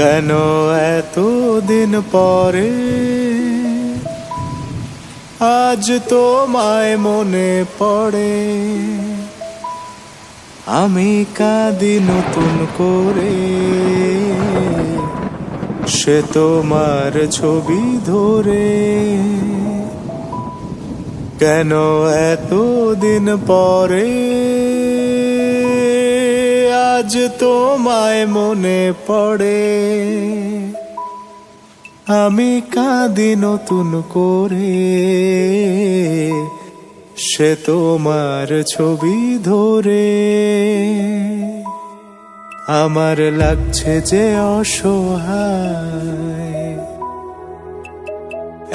কেন এত দিন পরে? আজ তোমায় মনে পড়ে। আমি কাঁদি নতুন করে। সে তোমার ছবি ধরে। কেন এত দিন পরে? আজ তোমায় মনে পড়ে। আমি কাঁদি নতুন করে। সে তোমার ছবি ধরে। আমার লাগছে যে অসহায়।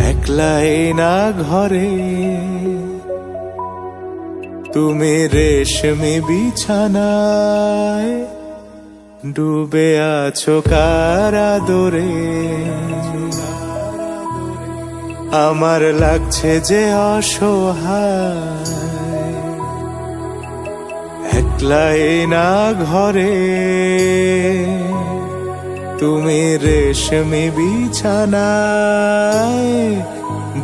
একলাই না ঘরে তুমি রেশমি বিছানায় ডুবে আছো কারা দরে আমার লাগছে যে অসহায়, একলাই না ঘরে। তুমি রেশমি বিছানায়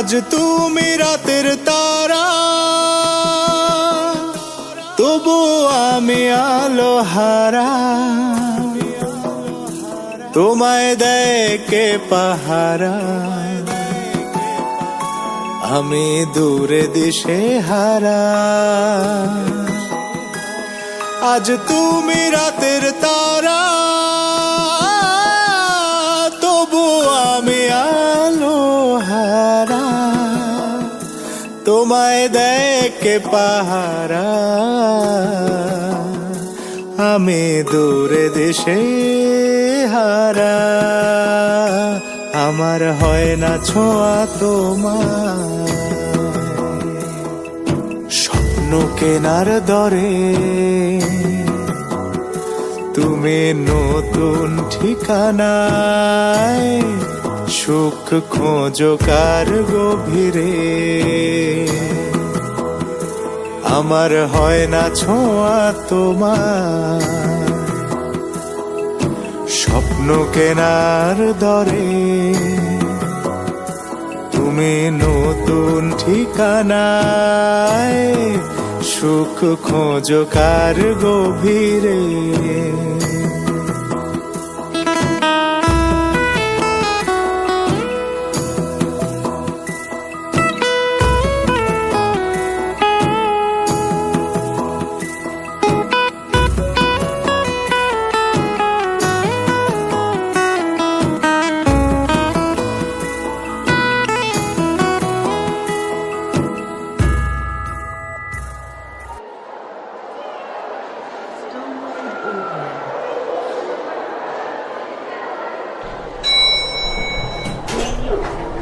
আজ তুমি রাতের তারা। তবু আমি আলো হারা। তোমায় দেয় কে পাহারা। আমি দূরে দিশে হারা। আজ তুমি রাতের তারা। তোমায় দেখে পাহারা, আমি দূরে দেশে হারা। আমার হয় না ছোঁয়া তোমার স্বপ্ন কেনার দরে তুমি নতুন ঠিকানায় সুখ খোঁজো কার গভীরে? আমার হয় না ছোঁয়া তোমার। স্বপ্ন কেনার দরে তুমি নতুন ঠিকানায় সুখ খোঁজো কার গভীরে?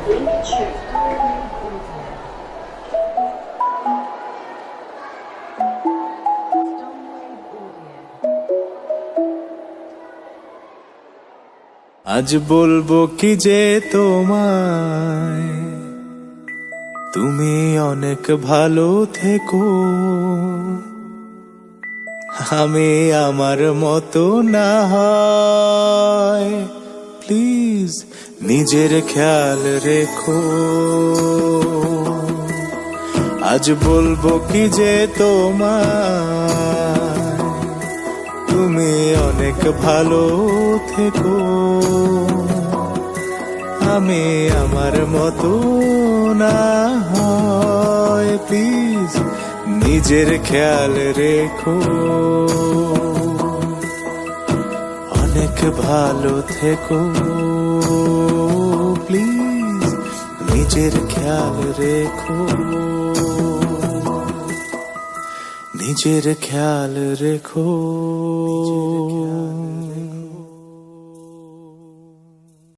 আজ বলব কি যে তোমায় তুমি অনেক ভালো থেকো। আমি আমার মতো না হয় প্লিজ নিজের খেয়াল রেখো। আজ বলব কি যে তোমায়, তুমি অনেক ভালো থেকো। আমি আমার মতো না হয়, প্লিজ নিজের খেয়াল রেখো। ভালো থেকো। প্লিজ নিজের খেয়াল রেখো। নিজের খেয়াল রেখো।